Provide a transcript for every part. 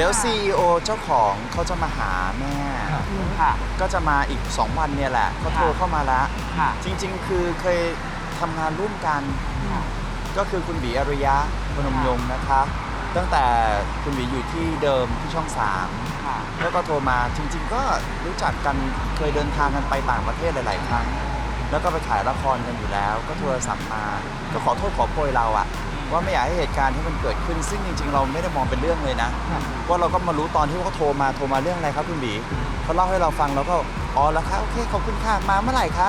เดี๋ยว CEO เจ้าของเขาจะมาหาแม่ ค่ะ ก็จะมาอีก 2 วันเนี่ยแหละเขาโทรเข้ามาแล้วค่ะ จริง ๆ คือเคยทำงานร่วมกันค่ะก็คือคุณบีอริยะพนมยงค์นะคะ ตั้งแต่คุณบีอยู่ที่เดิมที่ช่อง3ค่ะ แล้วก็โทรมาจริง ๆ ก็รู้จักกันเคยเดินทางกันไปต่างประเทศหลาย ๆ ครั้ง แล้วก็ไปถ่ายละครกันอยู่แล้ว ก็โทรศัพท์มา ก็ขอโทษขอโพยเราอะ ว่าไม่อยากให้เหตุการณ์ที่มันเกิดขึ้น ซึ่งจริง ๆ เราไม่ได้มองเป็นเรื่องเลยนะว่าเราก็มารู้ตอนที่เขาโทรมาโทรมาเรื่องอะไรครับคุณบีเขาเล่าให้เราฟังแล้วก็อ๋อแล้วคะโอเคขอบคุณค่ะมาเมื่อไหร่คะ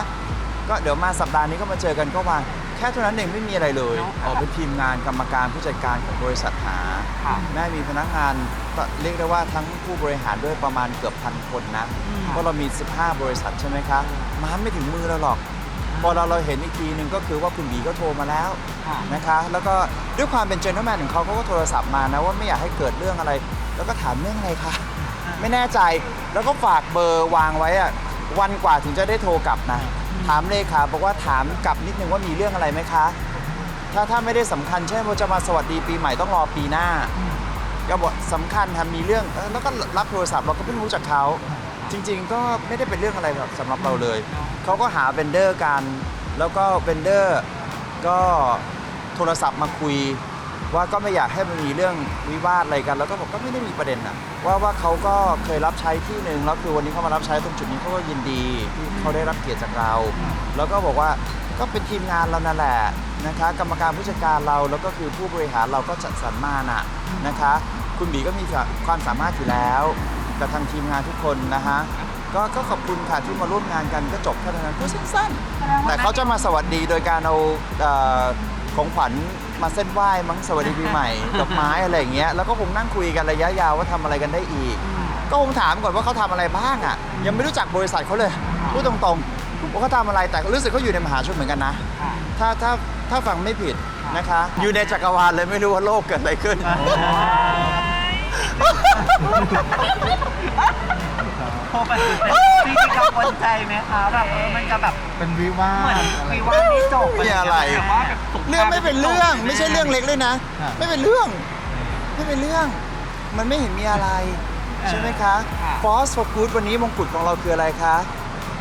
ก็เดี๋ยวมาสัปดาห์นี้ก็มาเจอกันก็วางแค่เท่านั้นเองไม่มีอะไรเลยเนอะออกเป็นทีมงานกรรมการผู้จัดการของบริษัทหาค่ะแม่มีพนักงานก็เรียกได้ว่าทั้งผู้บริหารด้วยประมาณเกือบพันคนนะเพราะเรามี 15 บริษัทใช่ไหมคะมาไม่ถึงมือเราหรอก พอเราเราเห็นอีกทีหนึ่งก็คือว่าคุณบีก็โทรมาแล้วค่ะ นะคะ แล้วก็ด้วยความเป็นเจน t l e แมนของเขาเขาก็โทรศัพท์มานะว่าไม่อยากให้เกิดเรื่องอะไร แล้วก็ถามเรื่องอะไรคะไม่แน่ใจแล้วก็ฝากเบอร์วางไว้อะวันกว่าถึงจะได้โทรกลับนะถามเลขาบอกว่าถามกลับนิดนึงว่ามีเรื่องอะไรไหมคะ ถ้าถ้าไม่ได้สำคัญเช่นว่าจะมาสวัสดีปีใหม่ต้องรอปีหน้า ก็บอกสำคัญทำมีเรื่องเออแล้วก็รับโทรศัพท์เราก็เพิ่งรู้จักเขา จริง ๆ ก็ไม่ได้เป็นเรื่องอะไรแบบสำหรับเราเลย เขาก็หาเวนเดอร์กัน แล้วก็เวนเดอร์ก็โทรศัพท์มาคุย ว่าก็ไม่อยากให้มันมีเรื่องวิวาทอะไรกัน แล้วก็บอกก็ไม่ได้มีประเด็นอะว่าว่าเขาก็เคยรับใช้ที่หนึ่งแล้วคือวันนี้เขามารับใช้ตรงจุดนี้เขาก็ยินดีที่เขาได้รับเกียรติจากเรา แล้วก็บอกว่าก็เป็นทีมงานเรานั่นแหละนะคะ กรรมการผู้จัดการเราแล้วก็คือผู้บริหารเราก็จัดสรรมาน่ะนะคะ คุณบีก็มีความสามารถอยู่แล้ว กับทางทีมงานทุกคนนะคะก็ก็ขอบคุณค่ะที่มาร่วมงานกันก็จบแค่เท่านั้นก็สั้นๆ แต่เขาจะมาสวัสดีโดยการเอาเอ่อของขวัญมาเส้นไหว้มั้งสวัสดีปีใหม่ ดอกไม้อะไรอย่างเงี้ยแล้วก็คงนั่งคุยกันระยะยาวว่าทำอะไรกันได้อีก ก็คงถามก่อนว่าเขาทำอะไรบ้างอะ ยังไม่รู้จักบริษัทเขาเลยพูดตรงๆว่าเขาทำอะไรแต่รู้สึกเขาอยู่ในมหาชนเหมือนกันนะค่ะถ้าถ้าถ้าฟังไม่ผิดนะคะ อยู่ในจักรวาลเลยไม่รู้ว่าโลกเกิดอะไรขึ้นพ อไปจริงๆกังวลใจไหมคะแบบเออมันจะแบบเป็นวิวาเหมือนทวิวาทไม่จบไม่อะไรแบบว่าแบบสงคเรื่องไม่เป็นเรื่องไม่ใช่เรื่องเล็กเลยนะครับไม่เป็นเรื่อง ไม่เป็นเรื่อง มันไม่เห็นมีอะไร ใช่ไหมคะ Force for Good วันนี้มงกุฎของเราคืออะไรคะ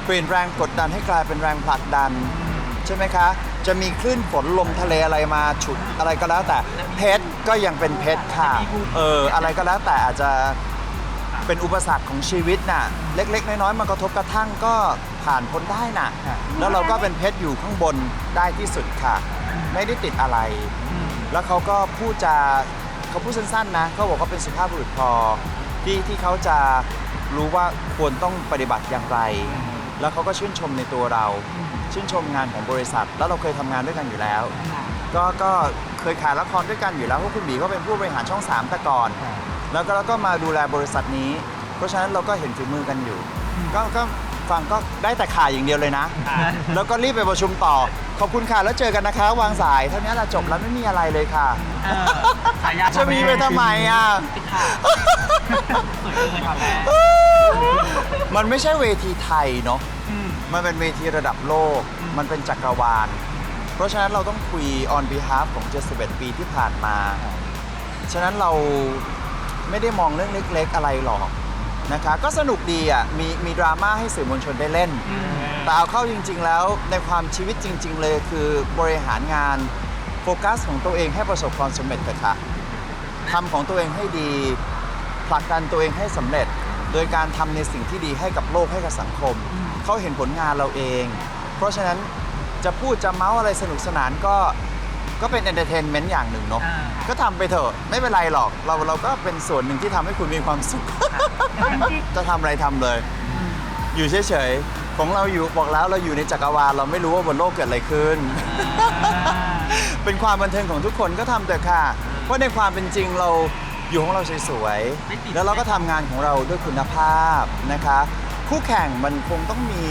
เปลี่ยนแรงกดดันให้กลายเป็นแรงผลักดันใช่ไหมคะ จะมีคลื่นฝนลมทะเลอะไรมาฉุดอะไรก็แล้วแต่เพชรก็ยังเป็นเพชรค่ะเอออะไรก็แล้วแต่อาจจะเป็นอุปสรรคของชีวิตน่ะ เล็ก ๆ น้อยๆมันกระทบกระทั่งก็ผ่านพ้นได้น่ะ แล้วเราก็เป็นเพชรอยู่ข้างบนได้ที่สุดค่ะ ไม่ได้ติดอะไร แล้วเขาก็พูดจาเขาพูดสั้นๆนะเขาบอกว่าเป็นสุภาพบุรุษพอที่ที่เขาจะรู้ว่าควรต้องปฏิบัติอย่างไร แล้วเขาก็ชื่นชมในตัวเรา ชื่นชมงานของบริษัท แล้วเราเคยทำงานด้วยกันอยู่แล้ว ก็ก็เคยขายละครด้วยกันอยู่แล้วเพราะคุณบีก็เป็นผู้บริหารช่อง3แต่ก่อน แล้วก็แล้วก็มาดูแลบริษัทนี้ เพราะฉะนั้นเราก็เห็นฝีมือกันอยู่ ก็ก็ฟังก็ได้แต่ข่ายอย่างเดียวเลยนะ แล้วก็รีบไปประชุมต่อ ขอบคุณค่ะ แล้วเจอกันนะคะ วางสาย เท่านี้เราจบแล้วไม่มีอะไรเลยค่ะ เออฉายาจะมีไปทำไมอะค่ะสวยเลยค่ะแม่ มันไม่ใช่เวทีไทยเนาะอืมมันเป็นเวทีระดับโลก มันเป็นจักรวาล เพราะฉะนั้นเราต้องคุย on behalf ของ 71 ปีที่ผ่านมา ฉะนั้นเราไม่ได้มองเรื่องเล็กๆอะไรหรอกนะคะ ก็สนุกดีอะ มีมีดราม่าให้สื่อมวลชนได้เล่น แต่เอาเข้าจริง ๆ แล้วในความชีวิตจริง ๆ เลยคือบริหารงานโฟกัสของตัวเองให้ประสบความสำเร็จเถอะค่ะทำของตัวเองให้ดีผลักดันตัวเองให้สำเร็จ โดยการทำในสิ่งที่ดีให้กับโลกให้กับสังคม เขาเห็นผลงานเราเอง เพราะฉะนั้นจะพูดจะเมาส์อะไรสนุกสนานก็ก็เป็นเอนเตอร์เทนเมนต์อย่างหนึ่งเนาะอ่าก็ทำไปเถอะไม่เป็นไรหรอกเราเราก็เป็นส่วนหนึ่งที่ทำให้คุณมีความสุขจะทำอะไรทำเลย อยู่เฉยๆของเราอยู่บอกแล้วเราอยู่ในจักรวาลเราไม่รู้ว่าบนโลกเกิดอะไรขึ้น เป็นความบันเทิงของทุกคนก็ทำเถอะค่ะเพราะในความเป็นจริงเรา อยู่ของเราสวยไม่ติดๆแล้วเราก็ทำงานของเราด้วยคุณภาพนะคะ คู่แข่งมันคงต้องมี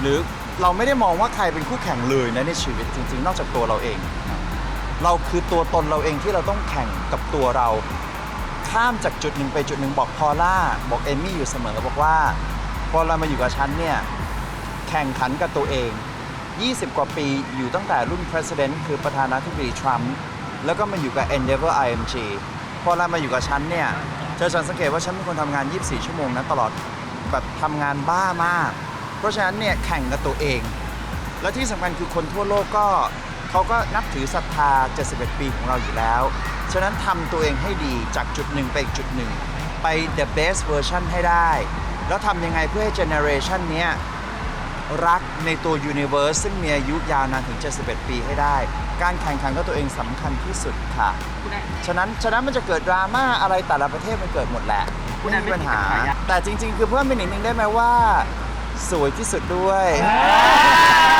หรือเราไม่ได้มองว่าใครเป็นคู่แข่งเลยนะในชีวิตจริงๆ นอกจากตัวเราเอง เราคือตัวตนเราเองที่เราต้องแข่งกับตัวเรา ข้ามจากจุดหนึ่งไปจุดหนึ่งบอกพอล่าบอกเอมมี่อยู่เสมอบอกว่าพอเรามาอยู่กับฉันเนี่ยแข่งขันกับตัวเอง 20 กว่าปีอยู่ตั้งแต่รุ่น President คือประธานาธิบดีทรัมป์แล้วก็มาอยู่กับ Endeavor IMG พอเรามาอยู่กับฉันเนี่ยเธอฉันสังเกตว่าฉันเป็นคนทำงาน 24 ชั่วโมงนะตลอดแบบทำงานบ้ามาก เพราะฉะนั้นเนี่ยแข่งกับตัวเอง และที่สำคัญคือคนทั่วโลกก็เขาก็นับถือศรัทธา 71 ปีของเราอยู่แล้ว ฉะนั้นทำตัวเองให้ดีจากจุดหนึ่งไปอีกจุดหนึ่งไป the best version ให้ได้ แล้วทำยังไงเพื่อให้ generation เนี้ย รักในตัวยูนิเวอร์สซึ่งมีอายุยาวนานถึง 71 ปีให้ได้ การแข่งขันกับตัวเองสำคัญที่สุดค่ะ ฉะนั้นฉะนั้นมันจะเกิดดราม่าอะไรแต่ละประเทศมันเกิดหมดแหละคุณไม่แอนมีปัญหาไม่ติดปัญหา แต่จริง ๆ คือเพิ่มเป็นอีกนิดนึงได้ไหมว่า สวยที่สุดด้วยสวยสวย